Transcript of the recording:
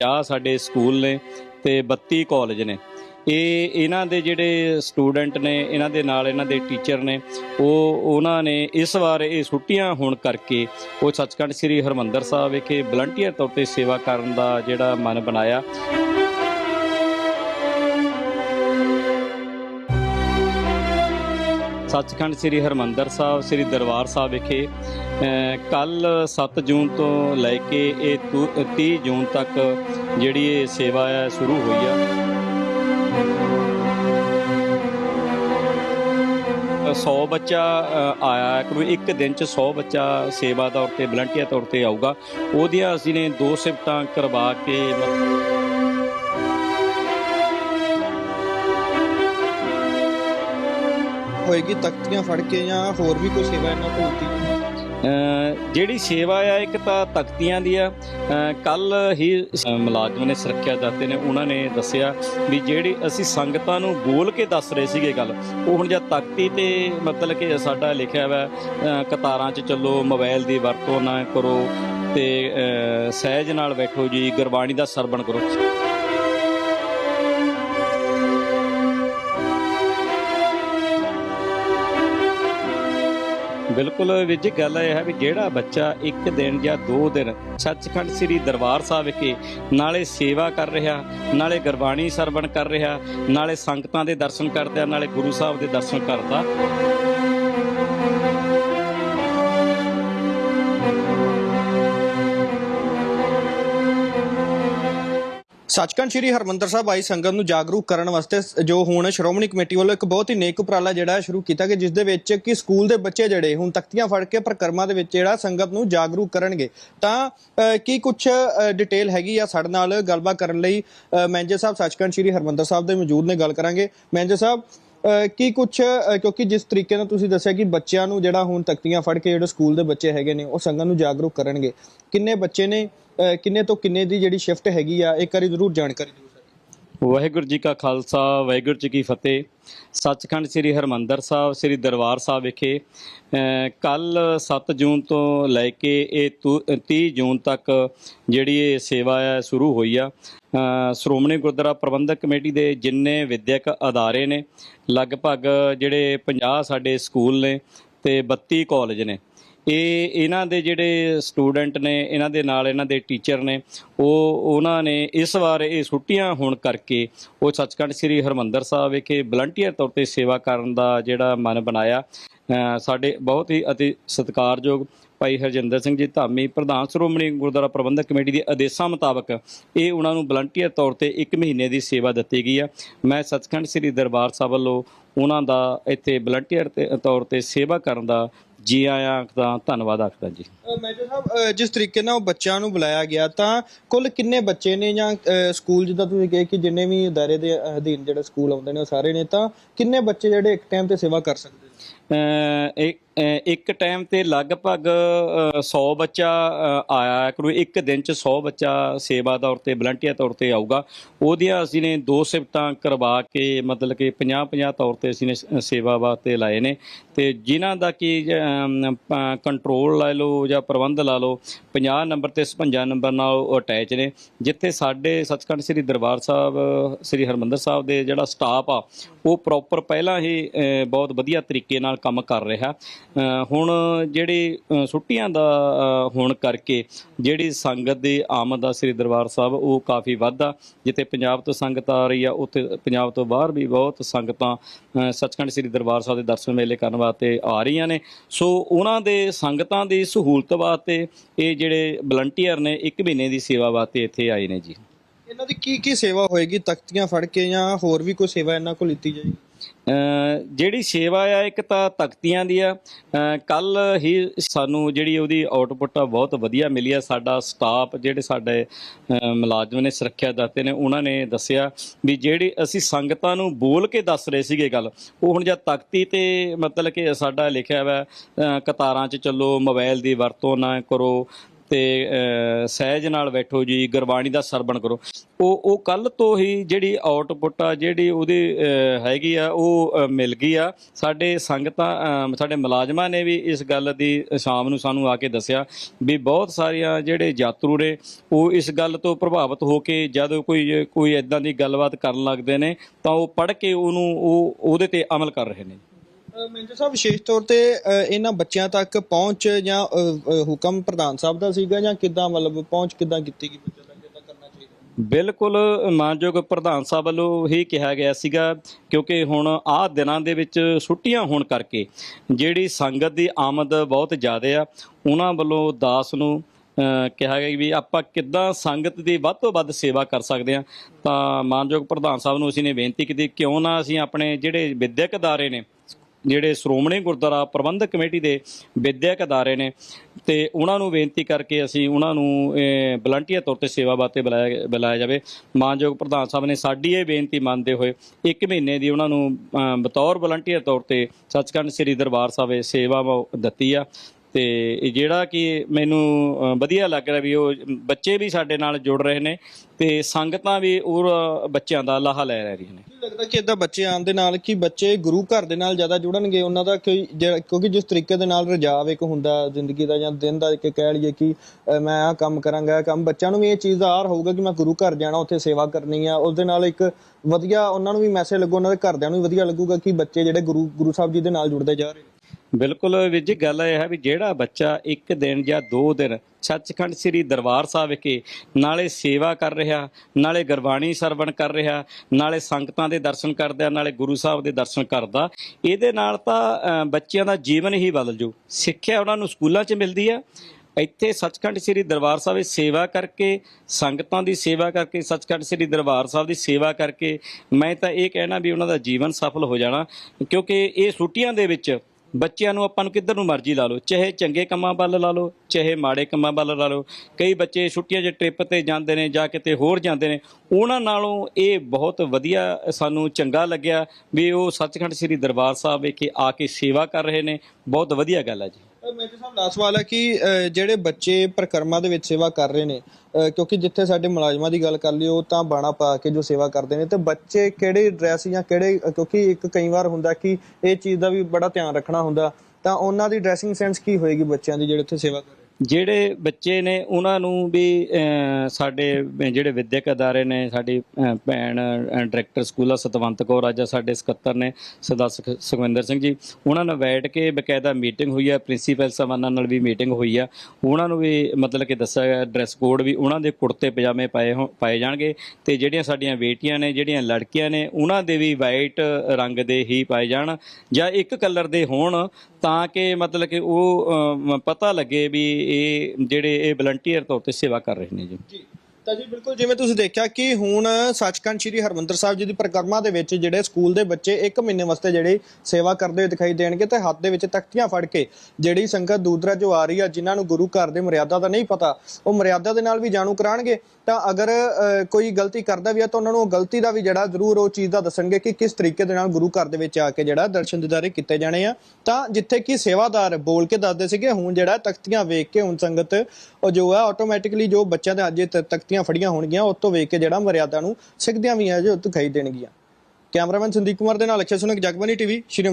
50 ਸਾਡੇ ਸਕੂਲ ਨੇ ਤੇ 32 ਕਾਲਜ ਨੇ। ਇਹ ਇਹਨਾਂ ਦੇ ਜਿਹੜੇ ਸਟੂਡੈਂਟ ਨੇ, ਇਹਨਾਂ ਦੇ ਨਾਲ ਇਹਨਾਂ ਦੇ ਟੀਚਰ ਨੇ, ਉਹ ਉਹਨਾਂ ਨੇ ਇਸ ਵਾਰ ਇਹ ਛੁੱਟੀਆਂ ਹੋਣ ਕਰਕੇ ਉਹ ਸੱਚਖੰਡ ਸ੍ਰੀ ਹਰਮੰਦਰ ਸਾਹਿਬ ਵਿਖੇ ਵਲੰਟੀਅਰ ਤੌਰ ਤੇ ਸੇਵਾ ਕਰਨ ਦਾ ਜਿਹੜਾ ਮਨ ਬਣਾਇਆ। ਸੱਚਖੰਡ ਸ੍ਰੀ ਹਰਮੰਦਰ ਸਾਹਿਬ, ਸ੍ਰੀ ਦਰਬਾਰ ਸਾਹਿਬ ਵਿਖੇ ਕੱਲ 7 ਜੂਨ ਤੋਂ ਲੈ ਕੇ ਇਹ ਤੂ- 30 ਜੂਨ ਤੱਕ ਜਿਹੜੀ ਇਹ ਸੇਵਾ ਹੈ ਸ਼ੁਰੂ ਹੋਈ ਆ 100 ਬੱਚਾ ਆਇਆ ਹੈ। ਇੱਕ ਦਿਨ ਚ 100 ਬੱਚਾ ਸੇਵਾ ਤੌਰ ਤੇ ਵਲੰਟੀਅਰ ਤੌਰ ਤੇ ਆਊਗਾ ਉਹਦੀਆਂ ਅਸੀਂ ਨੇ ਦੋ ਸ਼ਿਫਟਾਂ ਕਰਵਾ ਕੇ ਹੋਏਗੀ, ਤਖਤੀਆਂ ਫੜ ਕੇ ਜਾਂ ਹੋਰ ਵੀ ਕੋਈ ਸੇਵਾ ਇਹਨਾਂ ਕੋਲ ਦਿੱਤੀ ਜਿਹੜੀ ਸੇਵਾ ਆ, ਇੱਕ ਤਾਂ ਤਖਤੀਆਂ ਦੀ ਆ। ਕੱਲ ਹੀ ਮੁਲਾਜ਼ਮ ਨੇ ਸੁਰੱਖਿਆ ਦਾਤੇ ਨੇ, ਉਹਨਾਂ ਨੇ ਦੱਸਿਆ ਵੀ ਜਿਹੜੀ ਅਸੀਂ ਸੰਗਤਾਂ ਨੂੰ ਬੋਲ ਕੇ ਦੱਸ ਰਹੇ ਸੀਗੇ ਗੱਲ, ਉਹ ਹੁਣ ਜਦ ਤਖਤੀ ਤੇ ਮਤਲਬ ਕਿ ਸਾਡਾ ਲਿਖਿਆ ਹੋਇਆ ਕਤਾਰਾਂ 'ਚ ਚੱਲੋ ਮੋਬਾਈਲ ਦੀ ਵਰਤੋਂ ਨਾ ਕਰੋ ਤੇ ਸਹਿਜ ਨਾਲ ਬੈਠੋ ਜੀ, ਗੁਰਬਾਣੀ ਦਾ ਸਰਵਣ ਕਰੋ। ਬਿਲਕੁਲ ਵਿੱਚ ਗੱਲ ਇਹ ਹੈ ਵੀ ਜਿਹੜਾ ਬੱਚਾ ਇੱਕ ਦਿਨ ਜਾਂ ਦੋ ਦਿਨ ਸੱਚਖੰਡ ਸ੍ਰੀ ਦਰਬਾਰ ਸਾਹਿਬ ਵਿਖੇ ਨਾਲੇ ਸੇਵਾ ਕਰ ਰਿਹਾ, ਨਾਲੇ ਗੁਰਬਾਣੀ ਸਰਵਣ ਕਰ ਰਿਹਾ, ਨਾਲੇ ਸੰਗਤਾਂ ਦੇ ਦਰਸ਼ਨ ਕਰਦਾ, ਨਾਲੇ ਗੁਰੂ ਸਾਹਿਬ ਦੇ ਦਰਸ਼ਨ ਕਰਦਾ ਸੱਚਖੰਡ ਸ੍ਰੀ ਹਰਮੰਦਰ ਸਾਹਿਬ ਆਈ ਸੰਗਤ ਨੂੰ ਜਾਗਰੂਕ ਕਰਨ ਵਾਸਤੇ ਜੋ ਹੁਣ ਸ਼੍ਰੋਮਣੀ ਕਮੇਟੀ ਵੱਲੋਂ ਇੱਕ ਬਹੁਤ ਹੀ ਨੇਕ ਉਪਰਾਲਾ ਜਿਹੜਾ ਸ਼ੁਰੂ ਕੀਤਾ ਗਿਆ, ਜਿਸ ਦੇ ਵਿੱਚ ਕਿ ਸਕੂਲ ਦੇ ਬੱਚੇ ਜਿਹੜੇ ਹੁਣ ਤਖਤੀਆਂ ਫੜ ਕੇ ਪ੍ਰਕਰਮਾਂ ਦੇ ਵਿੱਚ ਜਿਹੜਾ ਸੰਗਤ ਨੂੰ ਜਾਗਰੂਕ ਕਰਨਗੇ। ਤਾਂ ਕੀ ਕੁਝ ਡਿਟੇਲ ਹੈਗੀ ਆ ਸਾਡੇ ਨਾਲ ਗੱਲਬਾਤ ਕਰਨ ਲਈ? ਮੈਨੇਜਰ ਸਾਹਿਬ ਸੱਚਖੰਡ ਸ੍ਰੀ ਹਰਮੰਦਰ ਸਾਹਿਬ ਦੇ ਮੌਜੂਦ ਨੇ, ਗੱਲ ਕਰਾਂਗੇ। ਮੈਨੇਜਰ ਸਾਹਿਬ ਕੀ ਕੁਝ ਕਿਉਂਕਿ ਜਿਸ ਤਰੀਕੇ ਨਾਲ ਤੁਸੀਂ ਦੱਸਿਆ ਕਿ ਬੱਚਿਆਂ ਨੂੰ ਜਿਹੜਾ ਹੁਣ ਤਖਤੀਆਂ ਫੜ ਕੇ ਜਿਹੜੇ ਸਕੂਲ ਦੇ ਬੱਚੇ ਹੈਗੇ ਨੇ, ਉਹ ਸੰਗਤ ਨੂੰ ਜਾਗਰੂਕ ਕਰਨਗੇ। ਕਿੰਨੇ ਬੱਚੇ ਨੇ ਕਿੰਨੇ ਤੋਂ ਕਿੰਨੇ ਦੀ ਜਿਹੜੀ ਸ਼ਿਫਟ ਹੈਗੀ ਆ, ਇੱਕ ਵਾਰੀ ਜ਼ਰੂਰ ਜਾਣਕਾਰੀ ਦਿਓ। ਵਾਹਿਗੁਰੂ ਜੀ ਕਾ ਖਾਲਸਾ, ਵਾਹਿਗੁਰੂ ਜੀ ਕੀ ਫਤਿਹ। ਸੱਚਖੰਡ ਸ੍ਰੀ ਹਰਮੰਦਰ ਸਾਹਿਬ, ਸ੍ਰੀ ਦਰਬਾਰ ਸਾਹਿਬ ਵਿਖੇ ਕੱਲ 7 ਜੂਨ ਤੋਂ ਲੈ ਕੇ ਇਹ ਤੂ- 30 ਜੂਨ ਤੱਕ ਜਿਹੜੀ ਇਹ ਸੇਵਾ ਹੈ ਸ਼ੁਰੂ ਹੋਈ ਆ। ਸ਼੍ਰੋਮਣੀ ਗੁਰਦੁਆਰਾ ਪ੍ਰਬੰਧਕ ਕਮੇਟੀ ਦੇ ਜਿੰਨੇ ਵਿਦਿਅਕ ਅਦਾਰੇ ਨੇ, ਲਗਭਗ ਜਿਹੜੇ 50 ਸਾਡੇ ਸਕੂਲ ਨੇ ਤੇ 32 ਕਾਲਜ ਨੇ। ਇਹ ਇਹਨਾਂ ਦੇ ਜਿਹੜੇ ਸਟੂਡੈਂਟ ਨੇ, ਇਹਨਾਂ ਦੇ ਨਾਲ ਇਹਨਾਂ ਦੇ ਟੀਚਰ ਨੇ, ਉਹ, ਉਹਨਾਂ ਨੇ ਇਸ ਵਾਰ ਇਹ ਛੁੱਟੀਆਂ ਹੋਣ ਕਰਕੇ ਉਹ ਸੱਚਖੰਡ ਸ੍ਰੀ ਹਰਮੰਦਰ ਸਾਹਿਬ ਵਿਖੇ ਵਲੰਟੀਅਰ ਤੌਰ ਤੇ ਸੇਵਾ ਕਰਨ ਦਾ ਜਿਹੜਾ ਮਨ ਬਣਾਇਆ। ਸਾਡੇ ਬਹੁਤ ਹੀ ਅਤੀ ਸਤਿਕਾਰਯੋਗ ਭਾਈ ਹਰਜਿੰਦਰ ਸਿੰਘ ਜੀ ਧਾਮੀ, ਪ੍ਰਧਾਨ ਸ਼੍ਰੋਮਣੀ ਗੁਰਦੁਆਰਾ ਪ੍ਰਬੰਧਕ ਕਮੇਟੀ ਦੇ ਆਦੇਸ਼ਾਂ ਮੁਤਾਬਕ ਇਹ ਉਹਨਾਂ ਨੂੰ ਵਲੰਟੀਅਰ ਤੌਰ ਤੇ 1 ਮਹੀਨੇ ਦੀ ਸੇਵਾ ਦਿੱਤੀ ਗਈ ਆ ਮੈਂ ਸੱਚਖੰਡ ਸ੍ਰੀ ਦਰਬਾਰ ਸਾਹਿਬ ਵੱਲੋਂ ਉਹਨਾਂ ਦਾ ਇੱਥੇ ਵਲੰਟੀਅਰ ਤੌਰ ਤੇ ਸੇਵਾ ਕਰਨ ਦਾ ਜੀ ਆਇਆਂ ਦਾ ਧੰਨਵਾਦ ਆਖਦਾ ਜੀ। ਮੈਜਰ ਸਾਹਿਬ ਅ, ਜਿਸ ਤਰੀਕੇ ਨਾਲ ਉਹ ਬੱਚਿਆਂ ਨੂੰ ਬੁਲਾਇਆ ਗਿਆ ਤਾਂ ਕੁੱਲ ਕਿੰਨੇ ਬੱਚੇ ਨੇ ਜਾਂ ਅ, ਸਕੂਲ ਜਿੱਦਾਂ ਤੁਸੀਂ ਕਹੇ ਕਿ ਜਿੰਨੇ ਵੀ ਅਦਾਰੇ ਦੇ ਅਧੀਨ ਜਿਹੜੇ ਸਕੂਲ ਆਉਂਦੇ ਨੇ ਉਹ ਸਾਰੇ ਨੇ ਤਾਂ ਕਿੰਨੇ ਬੱਚੇ ਜਿਹੜੇ ਇੱਕ ਟਾਈਮ ਤੇ ਸੇਵਾ ਕਰ ਸਕਦੇ ਨੇ? ਅ, ਇੱਕ ਅ, ਇੱਕ ਟਾਈਮ ਤੇ ਲਗਭਗ ਅ, 100 ਬੱਚਾ ਆਇਆ ਹੈ। ਇੱਕ ਦਿਨ ਚ 100 ਬੱਚਾ ਸੇਵਾ ਤੌਰ ਤੇ ਵਲੰਟੀਅਰ ਤੌਰ ਤੇ ਆਊਗਾ। ਉਹਦੀਆਂ ਅਸੀਂ ਨੇ ਦੋ ਸ਼ਿਫਟਾਂ ਕਰਵਾ ਕੇ ਮਤਲਬ ਕਿ 50 50 ਤੌਰ ਤੇ ਅਸੀਂ ਨੇ ਸੇਵਾ ਵਾਸਤੇ ਲਾਏ ਨੇ। ਤੇ ਜਿਨ੍ਹਾਂ ਦਾ ਕੀ ਕੰਟਰੋਲ ਲੈ ਲਓ ਜਾਂ ਪ੍ਰਬੰਧ ਲਾ ਲਓ 50 ਨੰਬਰ ਤੇ 56 ਨੰਬਰ ਨਾਲ ਉਹ ਅਟੈਚ ਨੇ। ਜਿੱਥੇ ਸਾਡੇ ਸੱਚਖੰਡ ਸ੍ਰੀ ਦਰਬਾਰ ਸਾਹਿਬ ਸ੍ਰੀ ਹਰਮੰਦਰ ਸਾਹਿਬ ਦੇ ਜਿਹੜਾ ਸਟਾਫ ਆ ਉਹ ਪ੍ਰੋਪਰ ਪਹਿਲਾਂ ਹੀ ਬਹੁਤ ਵਧੀਆ ਤਰੀਕੇ ਨਾਲ ਕੰਮ ਕਰ ਰਿਹਾ। ਹੁਣ ਜਿਹੜੀ ਛੁੱਟੀਆਂ ਦਾ ਹੋਣ ਕਰਕੇ ਜਿਹੜੀ ਸੰਗਤ ਦੀ ਆਮਦ ਆ ਸ੍ਰੀ ਦਰਬਾਰ ਸਾਹਿਬ, ਉਹ ਕਾਫੀ ਵੱਧਾ ਜਿੱਥੇ ਪੰਜਾਬ ਤੋਂ ਸੰਗਤ ਆ ਰਹੀ ਆ, ਉੱਥੇ ਪੰਜਾਬ ਤੋਂ ਬਾਹਰ ਵੀ ਬਹੁਤ ਸੰਗਤਾਂ ਸੱਚਖੰਡ ਸ੍ਰੀ ਦਰਬਾਰ ਸਾਹਿਬ ਦੇ ਦਰਸ਼ਨ ਮੇਲੇ ਕਰਨ ਵਾਸਤੇ ਆ ਰਹੀਆਂ ਨੇ। ਸੋ ਉਹਨਾਂ ਦੇ ਸੰਗਤਾਂ ਦੀ ਸਹੂਲਤ ਵਾਸਤੇ ਇਹ ਜਿਹੜੇ ਵਲੰਟੀਅਰ ਨੇ, ਇੱਕ ਮਹੀਨੇ ਦੀ ਸੇਵਾ ਵਾਸਤੇ ਇੱਥੇ ਆਏ ਨੇ ਜੀ। ਇਹਨਾਂ ਦੀ ਕੀ ਕੀ ਸੇਵਾ ਹੋਏਗੀ, ਤਖਤੀਆਂ ਫੜ ਕੇ ਜਾਂ ਹੋਰ ਵੀ ਕੋਈ ਸੇਵਾ ਇਹਨਾਂ ਕੋਲ ਲਿੱਤੀ ਜਾਏਗੀ? ਜਿਹੜੀ ਸੇਵਾ ਆ, ਇੱਕ ਤਾਂ ਤਖਤੀਆਂ ਦੀ ਆ। ਕੱਲ ਹੀ ਸਾਨੂੰ ਜਿਹੜੀ ਉਹਦੀ ਆਊਟਪੁੱਟ ਆ, ਬਹੁਤ ਵਧੀਆ ਮਿਲੀ ਆ। ਸਾਡਾ ਸਟਾਫ ਜਿਹੜੇ ਸਾਡੇ ਮੁਲਾਜ਼ਮ ਨੇ, ਸੁਰੱਖਿਆ ਦਾਤੇ ਨੇ, ਉਹਨਾਂ ਨੇ ਦੱਸਿਆ ਵੀ ਜਿਹੜੀ ਅਸੀਂ ਸੰਗਤਾਂ ਨੂੰ ਬੋਲ ਕੇ ਦੱਸ ਰਹੇ ਸੀਗੇ ਗੱਲ, ਉਹ ਹੁਣ ਜਦ ਤਖਤੀ ਤੇ ਮਤਲਬ ਕਿ ਸਾਡਾ ਲਿਖਿਆ ਹੋਇਆ ਕਤਾਰਾਂ 'ਚ ਚੱਲੋ ਮੋਬਾਈਲ ਦੀ ਵਰਤੋਂ ਨਾ ਕਰੋ ਤੇ ਸਹਿਜ ਨਾਲ ਬੈਠੋ ਜੀ, ਗੁਰਬਾਣੀ ਦਾ ਸਰਵਣ ਕਰੋ। ਉਹ ਉਹ ਕੱਲ ਤੋਂ ਹੀ ਜਿਹੜੀ ਆਊਟਪੁੱਟ ਆ, ਜਿਹੜੀ ਉਹਦੀ ਹੈਗੀ ਆ, ਉਹ ਮਿਲ ਗਈ ਆ। ਸਾਡੇ ਸੰਗਤਾਂ ਸਾਡੇ ਮੁਲਾਜ਼ਮਾਂ ਨੇ ਵੀ ਇਸ ਗੱਲ ਦੀ ਸ਼ਾਮ ਨੂੰ ਸਾਨੂੰ ਆ ਕੇ ਦੱਸਿਆ ਵੀ ਬਹੁਤ ਸਾਰੀਆਂ ਜਿਹੜੇ ਯਾਤਰੂ ਨੇ, ਉਹ ਇਸ ਗੱਲ ਤੋਂ ਪ੍ਰਭਾਵਿਤ ਹੋ ਕੇ ਜਦੋਂ ਕੋਈ ਕੋਈ ਇਦਾਂ ਦੀ ਗੱਲਬਾਤ ਕਰਨ ਲੱਗਦੇ ਨੇ, ਤਾਂ ਉਹ ਪੜ੍ਹ ਕੇ ਉਹਨੂੰ, ਉਹ, ਉਹਦੇ ਤੇ ਅਮਲ ਕਰ ਰਹੇ ਨੇ। ਮੈਨੇਜਰ ਸਾਹਿਬ, ਵਿਸ਼ੇਸ਼ ਤੌਰ ਤੇ ਇਹਨਾਂ ਬੱਚਿਆਂ ਤੱਕ ਪਹੁੰਚ ਜਾਂ ਹੁਕਮ ਪ੍ਰਧਾਨ ਸਾਹਿਬ ਦਾ ਸੀਗਾ ਜਾਂ ਕਿੱਦਾਂ, ਮਤਲਬ ਪਹੁੰਚ ਕਿੱਦਾਂ ਕੀਤੀ ਗਈ, ਬੱਚਿਆਂ ਤੱਕ ਕਿੱਦਾਂ ਕਰਨਾ ਚਾਹੀਦਾ? ਬਿਲਕੁਲ ਮਾਨਯੋਗ ਪ੍ਰਧਾਨ ਸਾਹਿਬ ਵੱਲੋਂ ਹੀ ਕਿਹਾ ਗਿਆ ਸੀਗਾ, ਕਿਉਂਕਿ ਹੁਣ ਆਹ ਦਿਨਾਂ ਦੇ ਵਿੱਚ ਛੁੱਟੀਆਂ ਹੋਣ ਕਰਕੇ ਜਿਹੜੀ ਸੰਗਤ ਦੀ ਆਮਦ ਬਹੁਤ ਜ਼ਿਆਦਾ ਆ, ਉਹਨਾਂ ਵੱਲੋਂ ਦਾਸ ਨੂੰ ਕਿਹਾ ਗਿਆ ਵੀ ਆਪਾਂ ਕਿੱਦਾਂ ਸੰਗਤ ਦੀ ਵੱਧ ਤੋਂ ਵੱਧ ਸੇਵਾ ਕਰ ਸਕਦੇ ਆ ਤਾਂ ਮਾਨਯੋਗ ਪ੍ਰਧਾਨ ਸਾਹਿਬ ਨੂੰ ਅਸੀਂ ਨੇ ਬੇਨਤੀ ਕੀਤੀ, ਕਿਉਂ ਨਾ ਅਸੀਂ ਆਪਣੇ ਜਿਹੜੇ ਵਿਦਿਅਕ ਅਦਾਰੇ ਨੇ ਜਿਹੜੇ ਸ਼੍ਰੋਮਣੀ ਗੁਰਦੁਆਰਾ ਪ੍ਰਬੰਧਕ ਕਮੇਟੀ ਦੇ ਵਿਦਿਅਕ ਅਦਾਰੇ ਨੇ, ਤੇ ਉਹਨਾਂ ਨੂੰ ਬੇਨਤੀ ਕਰਕੇ ਅਸੀਂ ਉਹਨਾਂ ਨੂੰ ਵਲੰਟੀਅਰ ਤੌਰ ਤੇ ਸੇਵਾ ਵਾਸਤੇ ਬੁਲਾਇਆ ਬੁਲਾਇਆ ਜਾਵੇ। ਮਾਨਯੋਗ ਪ੍ਰਧਾਨ ਸਾਹਿਬ ਨੇ ਸਾਡੀ ਇਹ ਬੇਨਤੀ ਮੰਨਦੇ ਹੋਏ ਇੱਕ ਮਹੀਨੇ ਦੀ ਉਹਨਾਂ ਨੂੰ ਬਤੌਰ ਵਲੰਟੀਅਰ ਤੌਰ ਤੇ ਸੱਚਖੰਡ ਸ੍ਰੀ ਦਰਬਾਰ ਸਾਹਿਬ ਸੇਵਾ ਵਾ ਦਿੱਤੀ ਆ। ਤੇ ਇਹ ਜਿਹੜਾ ਕਿ ਮੈਨੂੰ ਵਧੀਆ ਲੱਗ ਰਿਹਾ ਵੀ ਉਹ ਬੱਚੇ ਵੀ ਸਾਡੇ ਨਾਲ ਜੁੜ ਰਹੇ ਨੇ ਤੇ ਸੰਗਤਾਂ ਵੀ ਉਹ ਬੱਚਿਆਂ ਦਾ ਲਾਹਾ ਲੈ ਰਹੀਆਂ ਨੇ। ਲੱਗਦਾ ਕਿ ਇਦਾਂ ਬੱਚੇ ਆਉਣ ਦੇ ਨਾਲ ਕਿ ਬੱਚੇ ਗੁਰੂ ਘਰ ਦੇ ਨਾਲ ਜ਼ਿਆਦਾ ਜੁੜਨਗੇ, ਉਹਨਾਂ ਦਾ ਕੋਈ ਕਿਉਂਕਿ ਜਿਸ ਤਰੀਕੇ ਦੇ ਨਾਲ ਰਜਾਵ ਇੱਕ ਹੁੰਦਾ ਜ਼ਿੰਦਗੀ ਦਾ ਜਾਂ ਦਿਨ ਦਾ ਇੱਕ ਕਹਿ ਲਈਏ ਕਿ ਮੈਂ ਆਹ ਕੰਮ ਕਰਾਂਗਾ ਕੰਮ, ਬੱਚਿਆਂ ਨੂੰ ਵੀ ਇਹ ਚੀਜ਼ ਦਾ ਆਰ ਹੋਊਗਾ ਕਿ ਮੈਂ ਗੁਰੂ ਘਰ ਜਾਣਾ, ਉੱਥੇ ਸੇਵਾ ਕਰਨੀ ਆ, ਉਸ ਦੇ ਨਾਲ ਇੱਕ ਵਧੀਆ ਉਹਨਾਂ ਨੂੰ ਵੀ ਮੈਸੇਜ ਲੱਗੂ, ਉਹਨਾਂ ਦੇ ਘਰਦਿਆਂ ਨੂੰ ਵੀ ਵਧੀਆ ਲੱਗੂਗਾ ਕਿ ਬੱਚੇ ਜਿਹੜੇ ਗੁਰੂ ਗੁਰੂ ਸਾਹਿਬ ਜੀ ਦੇ ਨਾਲ ਜੁੜਦੇ ਜਾ ਰਹੇ ਬਿਲਕੁਲ ਵੀਰ ਜੀ, ਗੱਲ ਇਹ ਹੈ ਵੀ ਜਿਹੜਾ ਬੱਚਾ ਇੱਕ ਦਿਨ ਜਾਂ ਦੋ ਦਿਨ ਸੱਚਖੰਡ ਸ੍ਰੀ ਦਰਬਾਰ ਸਾਹਿਬ ਵਿਖੇ ਨਾਲੇ ਸੇਵਾ ਕਰ ਰਿਹਾ, ਨਾਲੇ ਗੁਰਬਾਣੀ ਸਰਵਣ ਕਰ ਰਿਹਾ, ਨਾਲੇ ਸੰਗਤਾਂ ਦੇ ਦਰਸ਼ਨ ਕਰਦਾ, ਨਾਲੇ ਗੁਰੂ ਸਾਹਿਬ ਦੇ ਦਰਸ਼ਨ ਕਰਦਾ, ਇਹਦੇ ਨਾਲ ਤਾਂ ਬੱਚਿਆਂ ਦਾ ਜੀਵਨ ਹੀ ਬਦਲ ਜੂ ਸਿੱਖਿਆ ਉਹਨਾਂ ਨੂੰ ਸਕੂਲਾਂ 'ਚ ਮਿਲਦੀ ਆ। ਇੱਥੇ ਸੱਚਖੰਡ ਸ੍ਰੀ ਦਰਬਾਰ ਸਾਹਿਬ ਵਿੱਚ ਸੇਵਾ ਕਰਕੇ, ਸੰਗਤਾਂ ਦੀ ਸੇਵਾ ਕਰਕੇ, ਸੱਚਖੰਡ ਸ੍ਰੀ ਦਰਬਾਰ ਸਾਹਿਬ ਦੀ ਸੇਵਾ ਕਰਕੇ ਮੈਂ ਤਾਂ ਇਹ ਕਹਿਣਾ ਵੀ ਉਹਨਾਂ ਦਾ ਜੀਵਨ ਸਫਲ ਹੋ ਜਾਣਾ, ਕਿਉਂਕਿ ਇਹ ਛੁੱਟੀਆਂ ਦੇ ਵਿੱਚ ਬੱਚਿਆਂ ਨੂੰ ਆਪਾਂ ਨੂੰ ਕਿੱਧਰ ਨੂੰ ਮਰਜ਼ੀ ਲਾ ਲਓ, ਚਾਹੇ ਚੰਗੇ ਕੰਮਾਂ ਵੱਲ ਲਾ ਲਓ, ਚਾਹੇ ਮਾੜੇ ਕੰਮਾਂ ਵੱਲ ਲਾ ਲਓ। ਕਈ ਬੱਚੇ ਛੁੱਟੀਆਂ 'ਚ ਟ੍ਰਿਪ ਤੇ ਜਾਂਦੇ ਨੇ ਜਾਂ ਕਿਤੇ ਹੋਰ ਜਾਂਦੇ ਨੇ। ਉਹਨਾਂ ਨਾਲੋਂ ਇਹ ਬਹੁਤ ਵਧੀਆ ਸਾਨੂੰ ਚੰਗਾ ਲੱਗਿਆ ਵੀ ਉਹ ਸੱਚਖੰਡ ਸ੍ਰੀ ਦਰਬਾਰ ਸਾਹਿਬ ਵਿਖੇ ਆ ਕੇ ਸੇਵਾ ਕਰ ਰਹੇ ਨੇ। ਬਹੁਤ ਵਧੀਆ ਗੱਲ ਹੈ ਜੀ। ਮੇਰੇ ਸਾਹਿਬ ਲਾਸਟ ਸਵਾਲ ਹੈ ਕਿ ਅ, ਜਿਹੜੇ ਬੱਚੇ ਪ੍ਰਕਰਮਾ ਦੇ ਵਿੱਚ ਸੇਵਾ ਕਰ ਰਹੇ ਨੇ ਅ, ਕਿਉਂਕਿ ਜਿੱਥੇ ਸਾਡੇ ਮੁਲਾਜ਼ਮਾਂ ਦੀ ਗੱਲ ਕਰ ਲਈ ਉਹ ਤਾਂ ਬਾਣਾ ਪਾ ਕੇ ਜੋ ਸੇਵਾ ਕਰਦੇ ਨੇ ਤੇ ਬੱਚੇ ਕਿਹੜੇ ਡਰੈਸ ਜਾਂ ਕਿਹੜੇ ਅ, ਕਿਉਂਕਿ ਇੱਕ ਕਈ ਵਾਰ ਹੁੰਦਾ ਕਿ ਇਹ ਚੀਜ਼ ਦਾ ਵੀ ਬੜਾ ਧਿਆਨ ਰੱਖਣਾ ਹੁੰਦਾ ਤਾਂ ਉਹਨਾਂ ਦੀ ਡਰੈਸਿੰਗ ਸੈਂਸ ਕੀ ਹੋਏਗੀ ਬੱਚਿਆਂ ਦੀ ਜਿਹੜੇ ਉੱਥੇ ਸੇਵਾ ਕਰ ਰਹੇ ਜਿਹੜੇ ਬੱਚੇ ਨੇ, ਉਹਨਾਂ ਨੂੰ ਵੀ ਸਾਡੇ ਜਿਹੜੇ ਵਿਦਿਅਕ ਅਦਾਰੇ ਨੇ, ਸਾਡੀ ਭੈਣ ਡਾਇਰੈਕਟਰ ਸਕੂਲ ਆ, ਸਤਵੰਤ ਕੌਰ ਅੱਜ ਸਾਡੇ ਸਕੱਤਰ ਨੇ, ਸਰਦਾਰ ਸੁਖਵਿੰਦਰ ਸਿੰਘ ਜੀ, ਉਹਨਾਂ ਨਾਲ ਬੈਠ ਕੇ ਬਕਾਇਦਾ ਮੀਟਿੰਗ ਹੋਈ ਆ ਪ੍ਰਿੰਸੀਪਲ ਸਾਹਿਬਾਨਾਂ ਨਾਲ ਵੀ ਮੀਟਿੰਗ ਹੋਈ ਆ। ਉਹਨਾਂ ਨੂੰ ਵੀ ਮਤਲਬ ਕਿ ਦੱਸਿਆ ਗਿਆ ਡਰੈਸ ਕੋਡ ਵੀ ਉਹਨਾਂ ਦੇ ਕੁੜਤੇ, ਪਜਾਮੇ ਪਾਏ ਹੋ- ਪਾਏ ਜਾਣਗੇ। ਤੇ ਜਿਹੜੀਆਂ ਸਾਡੀਆਂ ਬੇਟੀਆਂ ਨੇ, ਜਿਹੜੀਆਂ ਲੜਕੀਆਂ ਨੇ, ਉਹਨਾਂ ਦੇ ਵੀ ਵਾਈਟ ਰੰਗ ਦੇ ਹੀ ਪਾਏ ਜਾਣ, ਜਾਂ ਇੱਕ ਕਲਰ ਦੇ ਹੋਣ ਤਾਂ ਕਿ ਮਤਲਬ ਕਿ ਉਹ ਅਮ, ਪਤਾ ਲੱਗੇ ਵੀ ਇਹ ਜਿਹੜੇ ਇਹ ਵਲੰਟੀਅਰ ਤੌਰ ਤੇ ਸੇਵਾ ਕਰ ਰਹੇ ਨੇ ਜੀ। ਜੀ ਤਾਂ ਜੀ ਬਿਲਕੁਲ ਜਿਵੇਂ ਤੁਸੀਂ ਦੇਖਿਆ ਕਿ ਹੁਣ ਸੱਚਖੰਡ ਸ੍ਰੀ ਹਰਮੰਦਰ ਸਾਹਿਬ ਜੀ ਦੀ ਪਰਿਕਰਮਾ ਦੇ ਵਿੱਚ ਜਿਹੜੇ ਸਕੂਲ ਦੇ ਬੱਚੇ 1 ਮਹੀਨੇ ਵਾਸਤੇ ਜਿਹੜੇ ਸੇਵਾ ਕਰਦੇ ਹੋਏ ਦਿਖਾਈ ਦੇਣਗੇ ਤੇ ਹੱਥ ਦੇ ਵਿੱਚ ਤਖਤੀਆਂ ਫੜ ਕੇ ਜਿਹੜੀ ਸੰਗਤ ਦੂਦਰਾ ਜੋ ਆ ਰਹੀ ਆ ਜਿਨ੍ਹਾਂ ਨੂੰ ਗੁਰੂ ਘਰ ਦੇ ਮਰਿਆਦਾ ਦਾ ਨਹੀਂ ਪਤਾ ਉਹ ਮਰਿਆਦਾ ਦੇ ਨਾਲ ਵੀ ਜਾਣੂ ਕਰਾਣਗੇ। ਤਾਂ ਅਗਰ ਕੋਈ ਗਲਤੀ ਕਰਦਾ ਵੀ ਆ ਤਾਂ ਉਹਨਾਂ ਨੂੰ ਉਹ ਗਲਤੀ ਦਾ ਵੀ ਜਿਹੜਾ ਜ਼ਰੂਰ ਉਹ ਚੀਜ਼ ਦਾ ਦੱਸਣਗੇ ਕਿ ਕਿਸ ਤਰੀਕੇ ਦੇ ਨਾਲ ਗੁਰੂ ਘਰ ਦੇ ਵਿੱਚ ਆ ਕੇ ਜਿਹੜਾ ਦਰਸ਼ਨ ਦਿਦਾਰੇ ਕੀਤੇ ਜਾਣੇ ਆ। ਤਾਂ ਜਿੱਥੇ ਕਿ ਸੇਵਾਦਾਰ ਬੋਲ ਕੇ ਦੱਸਦੇ ਸੀਗੇ, ਹੁਣ ਜਿਹੜਾ ਤਖਤੀਆਂ ਵੇਖ ਕੇ ਹੁਣ ਸੰਗਤ ਉਹ ਜੋ ਹੈ ਆਟੋਮੈਟਿਕਲੀ ਜੋ ਬੱਚਿਆਂ ਦੇ ਅੱਜ ਤਖਤੀਆਂ ਫੜੀਆਂ ਹੋਣਗੀਆਂ ਉਸ ਤੋਂ ਵੇਖ ਕੇ ਜਿਹੜਾ ਮਰਿਆਦਾ ਨੂੰ ਸਿੱਖਦਿਆਂ ਵੀ ਹੈ ਜੋ ਦਿਖਾਈ ਦੇਣਗੀਆਂ। ਕੈਮਰਾਮੈਨ ਸੰਦੀਪ ਕੁਮਾਰ ਦੇ ਨਾਲ ਅਕਸ਼ੇ ਸੁਨਕ ਜਗਬਾਨੀ ਟੀਵੀ, ਸ਼੍ਰੀ